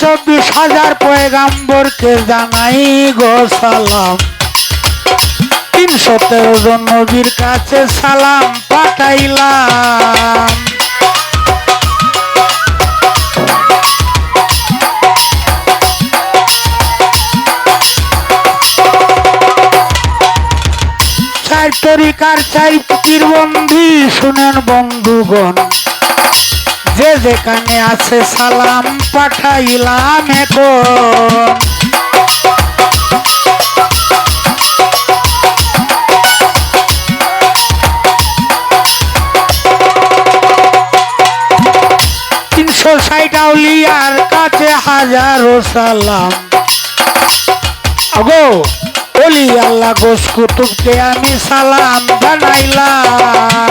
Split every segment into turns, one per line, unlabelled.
চব্বিশ হাজার পয়গাম্বরকে জানাই গো সালাম। তিনশো তেরো জন নবীর কাছে সালাম পাঠাইলাম। তরিকার চাই পীর বন্ধু শুনেন বন্ধুগণ। যে যেখানে আছে সালাম পাঠাইলাম এখন তিনশো ষাট আউলিয়ার কাছে হাজারো সালাম। আগো আল্লাহ গোস কুতুবকে আমি সালাম জানাইলাম।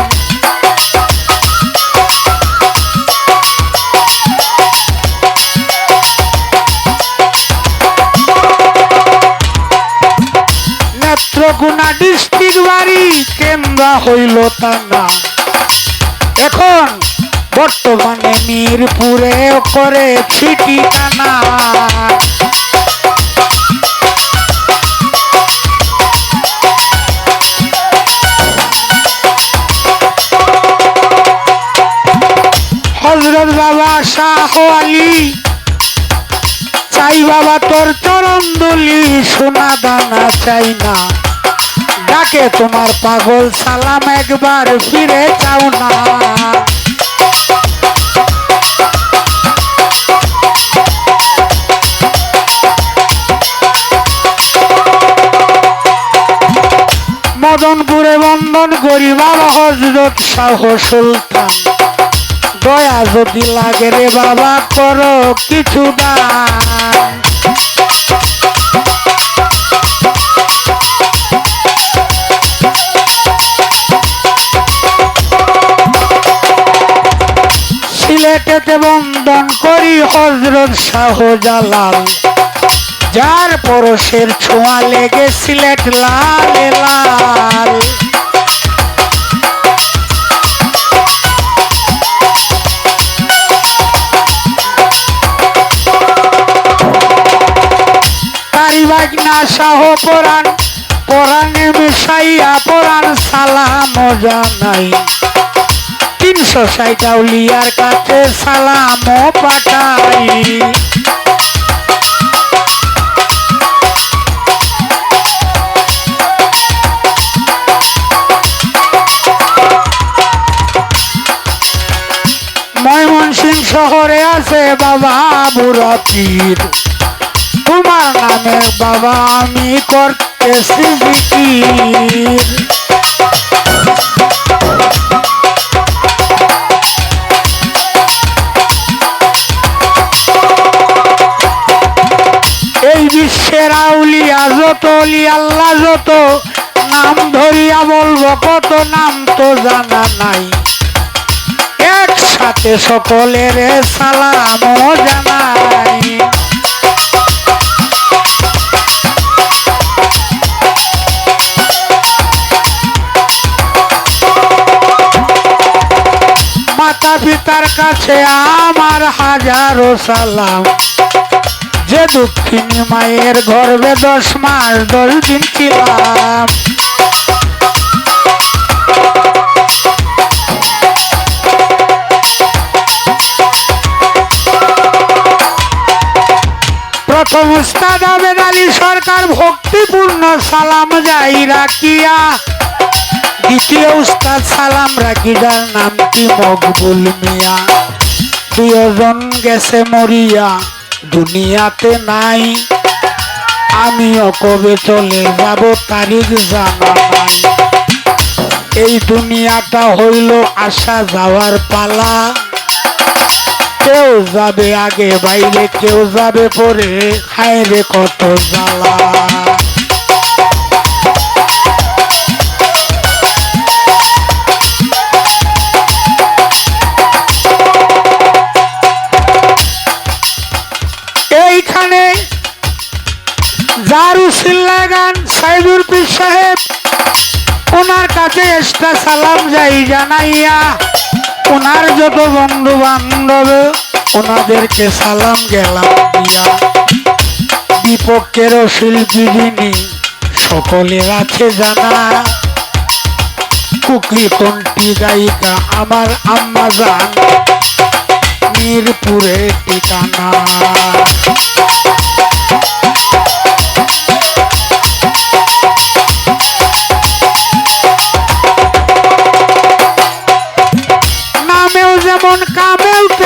কেন্দ্র হইল তা না এখন বর্তমানে মিরপুরে করে ছিটি টানা হজরত বাবা শাহ আলী, চাই বাবা তোর চরণ দলি, সোনা দানা চাই না। ডাকে তোমার পাগল সালাম একবার ফিরে চাও না। মদনপুরে বন্ধন করি বাবা হজরত শাহ সুলতান। দয়া যদি লাগে রে বাবা, করো কিছু দান। শাহজালাল, যার পরশের ছোঁয়া লেগে সিলেট লাল লাল। না শাহ পরাণ পরাণে মিশাইয়া পরাণ সালাম জানাই। তিনশো ষাট কাছে সালাম পাঠাই। ময়মনসিং শহরে আছে বাবা বুড়া পীর তোমার নামে বাবা আমি করতেছি জিকির। বিশ্বের আউলিয়া যত আল্লাহ যত, নাম ধরিয়া বলব কত নাম তো জানা নাই। একসাথে সকলের সালামও জানাই। মাতা পিতার কাছে আমার হাজারো সালাম। যে দুঃখিনী মায়ের গর্বে দশ মাস দশ দিন ছিলাম। প্রথম উস্তাদ আবেদ আলী সরকার ভক্তিপূর্ণ সালাম যাই রাখিয়া। দ্বিতীয় উস্তাদ সালাম রাখি যার নামটি মকবুল মিয়া। দুজন গেছে মরিয়া। দুনিয়াতে নাই। আমিও কবে চলে যাব, তারিখ জানা নাই। এই দুনিয়াটা হইল আসা যাওয়ার পালা। কেউ যাবে আগে, বাইরে কেউ যাবে পরে খায় রে কত জ্বালা। জারু সিল্লা গান পীর সাহেব ওনার কাছে সালাম যাই জানাইয়া ওনার যত বন্ধু বান্ধব ওনাদেরকে সালাম গেলাম দিয়া। বিপক্ষেরও শিল্পী যিনি সকলের আছে জানা। কুকরি কণ্ঠী গায়িকা আমার আম্মা জান, মিরপুরে ঠিকানা।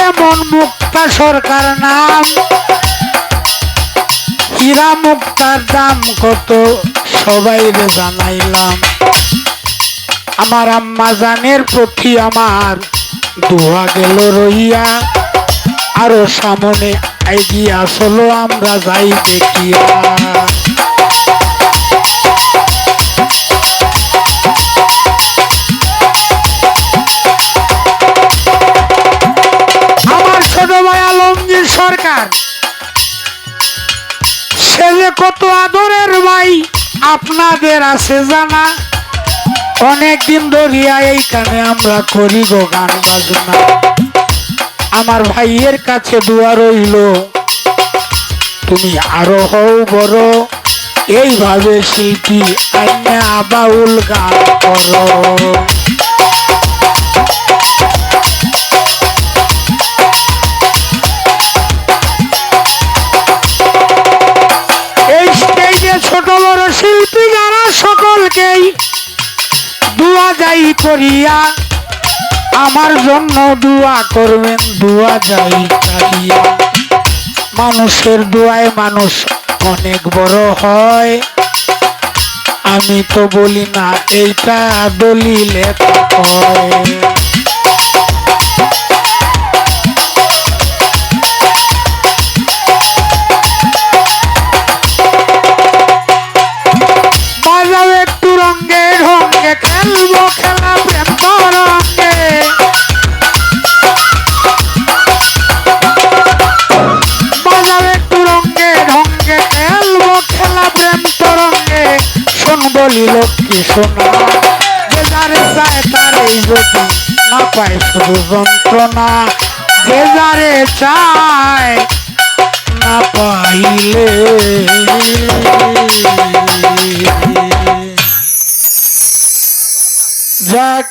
কামেও মুক্তা সরকার নাম। হীরা মুক্তার দাম কত? সবাই জানাইলাম। আমার আম্মা জানের প্রতি আমার দোয়া গেল রইয়া। আরও সামনে এগিয়া চলো আমরা যাই দেখিয়া। সরকার। সে যে কত আদরের ভাই, আপনাদের আছে জানা? অনেকদিন ধরিয়া এইখানে আমরা করি গো গান বাজনা। আমার ভাইয়ের কাছে দোয়া রইল, তুমি আরও হও বড়। এইভাবে শিল্পী আইনা বাউল গান করো। করিয়া আমার জন্য দোয়া করবেন, দোয়া যাই চাইয়া মানুষের দোয়ায় মানুষ অনেক বড় হয়। আমি তো বলি না, এইটা দলিলে হয়। শোনা যে যারে চায় তারে যদি না পায় শুধু যন্ত্রণা যে যারে চায় না পাইলে যাক